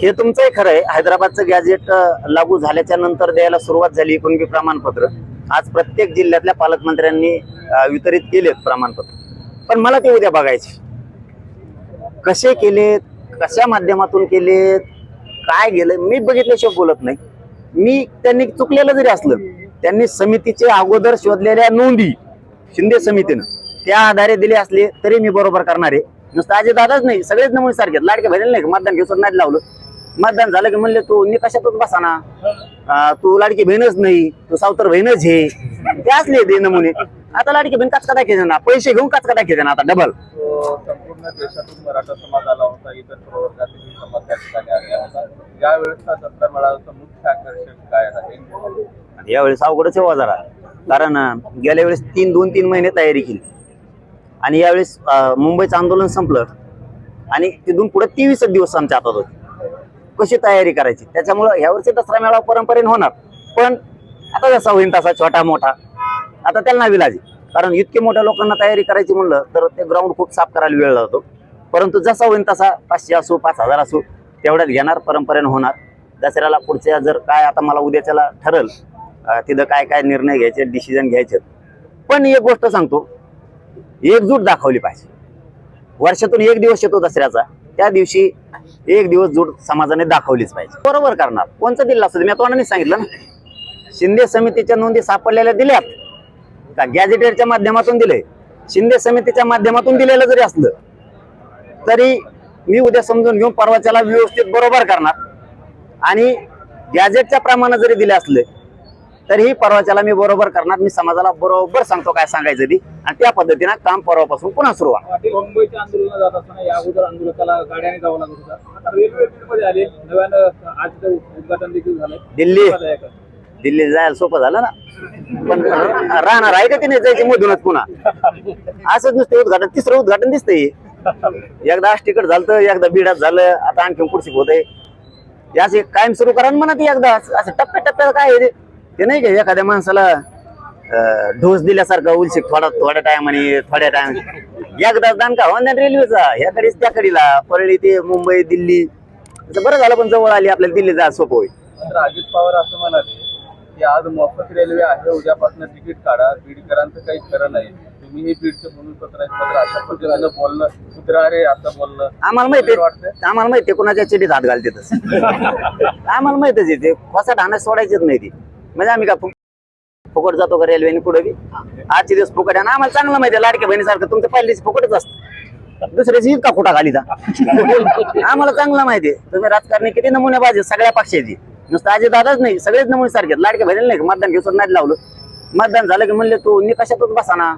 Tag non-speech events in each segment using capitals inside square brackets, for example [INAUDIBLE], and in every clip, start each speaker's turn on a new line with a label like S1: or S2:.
S1: हे तुमचंही खरं आहे. हैदराबादचं गॅजेट लागू झाल्याच्यानंतर द्यायला सुरुवात झाली कुणबी प्रमाणपत्र. आज प्रत्येक जिल्ह्यातल्या पालकमंत्र्यांनी वितरित केलेत प्रमाणपत्र. पण मला ते उद्या बघायचे. कसे केलेत कशा माध्यमातून केलेत काय गेलं मी बघितल्याशिवाय बोलत नाही. मी त्यांनी चुकलेलं जरी असलं त्यांनी समितीचे अगोदर शोधलेल्या नोंदी शिंदे समितीनं त्या आधारे दिले असले तरी मी बरोबर करणार आहे. नुसतं अजय दादाच नाही सगळेच नमुने सारखे लाडके बहिणी नाही मतदान घेऊन नाही लावलं? मतदान झालं की म्हणले तू निकषातच बसा ना. तू लाडकी बहीणच नाही तू सावतर बहीणच हे ते असले ते नमुने. आता लाडकी बहीण काचका दाखवायचे ना पैसे घेऊन काचका दाखवायचे ना आता डबल
S2: तो संपूर्ण देशातून मराठा समाज आला होता इतर प्रवर्गातील समाज त्या ठिकाणी आलेला होता. यावेळेसचा जत्रा मेळाव्याचं मुख्य आकर्षण काय आहे?
S1: आणि यावेळेस अवघडच आहे जरा. कारण गेल्या वेळेस तीन दोन तीन महिने तयारी केली. आणि यावेळेस मुंबईचं आंदोलन संपलं. आणि तिथून पुढे तेवीस दिवस आमच्या हातात होते. कशी तयारी करायची? त्याच्यामुळं ह्यावर्षी दसरा मेळावा परंपरेने होणार. पण आता जसा होईल तसा छोटा मोठा. आता त्याला नाही विलाजी. कारण इतके मोठ्या लोकांना तयारी करायची म्हणलं तर ते ग्राउंड खूप साफ करायला वेळ लागतो परंतु जसा होईल तसा पाचशे असो पाच हजार असो तेवढ्यात घेणार परंपरेने होणार. दसऱ्याला पुढच्या जर काय आता मला उद्याच्याला ठरल तिथं काय काय निर्णय घ्यायचे डिसिजन घ्यायचे. पण एक गोष्ट सांगतो एकजूट दाखवली पाहिजे. वर्षातून एक दिवस येतो दसऱ्याचा. त्या दिवशी एक दिवस जोड समाजाने दाखवलीच पाहिजे. बरोबर करणार. कोणचा दिला असतं? मी तोंडाने सांगितलं ना. शिंदे समितीच्या नोंदी सापडलेल्या दिल्यात. का गॅझेटेडच्या माध्यमातून दिले? शिंदे समितीच्या माध्यमातून दिलेलं जरी असलं तरी मी उद्या समजून घेऊन परवाच्याला व्यवस्थित बरोबर करणार. आणि गॅजेटच्या प्रमाणात जरी दिले असले तरीही परवाच्याला मी बरोबर करणार मी समाजाला बरोबर सांगतो काय सांगायचं ती. आणि त्या पद्धतीनं काम परवापासून पुन्हा सुरू होणार.
S2: पाटील मुंबईच्या आंदोलनात जात असताना या अगोदर आंदोलकाला गाड्याने जावं लागत होता. आता रेल्वे मध्ये आले नव्यानं आज इथं उद्घाटन देखील झालंय.
S1: दिल्ली. दिल्ली जायला सोपं झालं ना. पण राहणार आहे का तिने जायची मधूनच पुन्हा? असंच नुसतं उद्घाटन तिसरं उद्घाटन दिसतंय. एकदा आज तिकट झालं एकदा बिडात झालं आता आणखी पुढची होत आहे याचे कायम सुरू करा म्हणा ती एकदा. असं टप्प्या टप्प्याला काय ते? नाही का एखाद्या माणसाला डोस दिल्यासारखं उलशिक थोडा थोड्या टायमाने थोड्या टाइम एकदा दान का हो रेल्वेचा? ह्याकडेच त्या कडीला परळी ते मुंबई दिल्ली. असं बरं झालं पण जवळ आली आपल्याला दिल्ली जा सोपं होईल.
S2: अजित पवार असं म्हणाले की आज मोफत रेल्वे आहे उद्यापासून तिकीट काढा. बीडकरांचं काही खरं नाही. तुम्ही हे बीडचे पत्र आहेत मात्र अशा पद्धतीनं बोलणं कुत्रा रे असं बोलणं.
S1: आम्हाला माहिती आहे
S2: वाटतंय?
S1: आम्हाला माहिती कोणाच्या चिठीत हात घालते तसं [LAUGHS] आम्हाला माहितच आहे ते. खोसा ढाणं सोडायचीच नाही ती. म्हणजे आम्ही का फुकट जातो का रेल्वेने कुठं बी? आजचे दिवस फुकट आहे आणि आम्हाला चांगलं माहिती आहे लाडक्या बहिणीसारखं. तुमचं पहिल्याच फुकटच असतं. दुसऱ्याची इतका कुठा खाली जा [LAUGHS] आम्हाला चांगलं माहिती आहे. तुम्ही राजकारणी किती नमुने पाहिजे सगळ्या पक्षाची. नुसतं आजी दादाच नाही सगळेच नमुने सारखे. लाडक्या बहिणी नाही का? मतदान घेऊन नाही लावलं? मतदान झालं की म्हणले तू निकषातच बसा ना.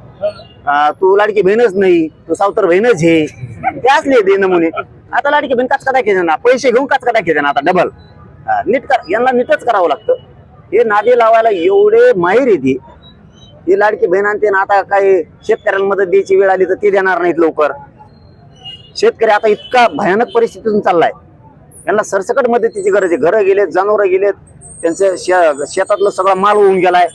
S1: तू लाडकी बहीणच नाही तू सावतर बहीणच हे ते असले ते नमुने. आता लाडकी बहीण काचका दाखवायचे ना पैसे घेऊन काचका दाखवायचे ना आता डबल नीट कर यांना नीटच करावं लागतं. हे नादी लावायला एवढे माहीर येते ही लाडकी बहीण आणते ना आता काही शेतकऱ्यांना मदत द्यायची वेळ आली तर ती देणार नाहीत लवकर. शेतकरी आता इतका भयानक परिस्थितीतून चाललाय. त्यांना सरसकट मदतीची गरज आहे. घरं गेलेत जनावरं गेलेत त्यांचं शे- शेतातलं सगळा माल होऊन गेलाय.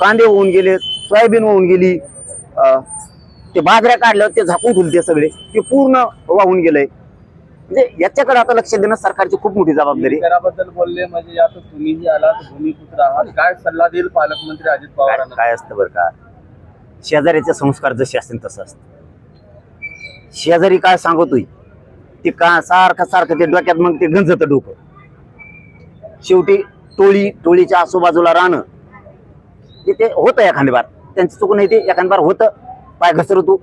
S1: कांदे होऊन गेलेत सोयाबीन होऊन गेली. ते बाजऱ्या काढल्यावर ते झाकून ठुलते सगळे. ते पूर्ण वाहून गेलंय. म्हणजे याच्याकडे आता लक्ष देणं सरकारची खूप मोठी जबाबदारी. आहे.
S2: बीडकराबद्दल बोलले म्हणजे आता तुम्हीही आलात भूमिपुत्र आहात काय सल्ला देईल पालकमंत्री अजित
S1: काय
S2: पवारांना?
S1: काय असतं बरं का? शेजाऱ्याचे संस्कार जसे असतील तसं असतं. शेजारी काय सांगतोय? ते का सारखं सारखं ते डोक्यात मग ते गंजत डोकं. शेवटी टोळी टोळीच्या आजूबाजूला राहणं ते ते होतं एखादी बार. त्यांची चूक नाही ते एखादी बार होतं. पाय घसरतो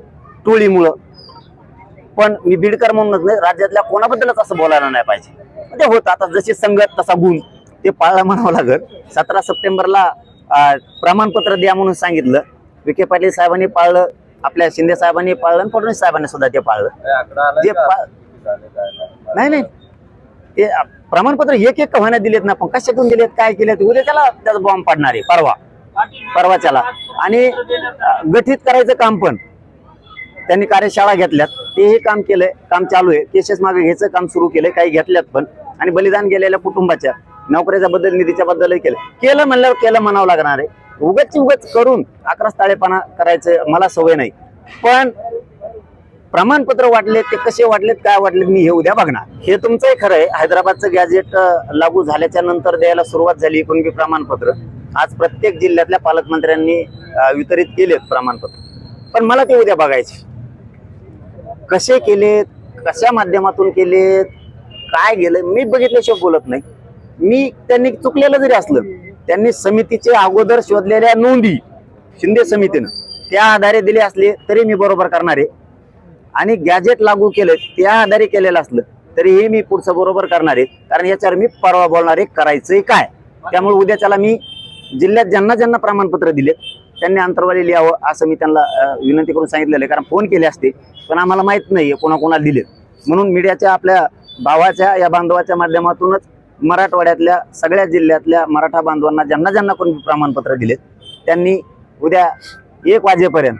S1: टोळीमुळं. पण मी बीडकर म्हणूनच नाही राज्यातल्या कोणाबद्दलच असं बोलायला नाही पाहिजे. ते होतं आता जशी संगत तसा गुण ते पाळला म्हणावं लागत सतरा सप्टेंबरला प्रमाणपत्र द्या म्हणून सांगितलं. विखे पाटील साहेबांनी पाळलं आपल्या शिंदे साहेबांनी पाळलं आणि फडणवीस साहेबांनी सुद्धा ते पाळलं. जे
S2: नाही?
S1: नाही. ते प्रमाणपत्र एक एक व्हायला दिलेत ना पण कशातून दिलेत काय केलेत उद्या त्याला त्याचा बॉम्ब पाडणार आहे परवा. परवाच्याला आणि अं, गठीत करायचं काम पण. त्यांनी कार्यशाळा घेतल्यात. तेही काम केलंय काम चालू आहे. केसेस मागे घ्यायचं काम सुरू केलंय काही घेतल्यात पण. आणि बलिदान गेलेल्या कुटुंबाच्या नोकऱ्याच्या बद्दल निधीच्या बद्दलही केलं. केलं म्हणल्यावर केलं म्हणावं लागणार आहे. उगच उगच करून अकरा ताळेपणा करायचं मला सवय नाही. पण प्रमाणपत्र वाटले ते कसे वाटलेत काय वाटलेत मी हे उद्या बघणार. हे तुमचंही खरं आहे. हैदराबादचं गॅजेट लागू झाल्याच्यानंतर द्यायला सुरुवात झाली कोणती प्रमाणपत्र. आज प्रत्येक जिल्ह्यातल्या पालकमंत्र्यांनी वितरित केलेत प्रमाणपत्र. पण मला ते उद्या बघायचे. कसे केलेत कशा माध्यमातून केलेत काय गेलं मी बघितल्याशिवाय बोलत नाही. मी त्यांनी चुकलेलं जरी असलं त्यांनी समितीचे अगोदर शोधलेल्या नोंदी शिंदे समितीनं त्या आधारे दिले असले तरी मी बरोबर करणार आहे. आणि गॅजेट लागू केलं त्या आधारे केलेलं असलं तरी हे मी पुढचं बरोबर करणार आहे. कारण याच्यावर मी परवा बोलणार आहे करायचंय काय? त्यामुळे उद्याच्याला मी जिल्ह्यात ज्यांना ज्यांना प्रमाणपत्र दिलेत त्यांनी अंतरवाली लिहावं असं मी त्यांना विनंती करून सांगितलेलं आहे. कारण फोन केले असते पण आम्हाला माहीत नाही कोणाकोणाला दिलेत. म्हणून मीडियाच्या आपल्या भावाच्या या बांधवाच्या माध्यमातूनच मराठवाड्यातल्या सगळ्या जिल्ह्यातल्या मराठा बांधवांना ज्यांना ज्यांना कोणी प्रमाणपत्र दिलेत त्यांनी उद्या एक वाजेपर्यंत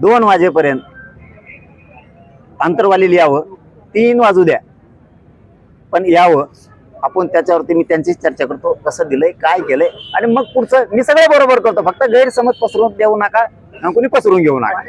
S1: दोन वाजेपर्यंत अंतरवाली लिहावं तीन वाजू द्या. पण यावं आपण त्याच्यावरती मी त्यांचीच चर्चा करतो कसं दिलंय काय केलंय. आणि मग पुढचं मी सगळं बरोबर करतो. फक्त गैरसमज पसरून देऊ नका कुणी कोणी पसरून घेऊ नका.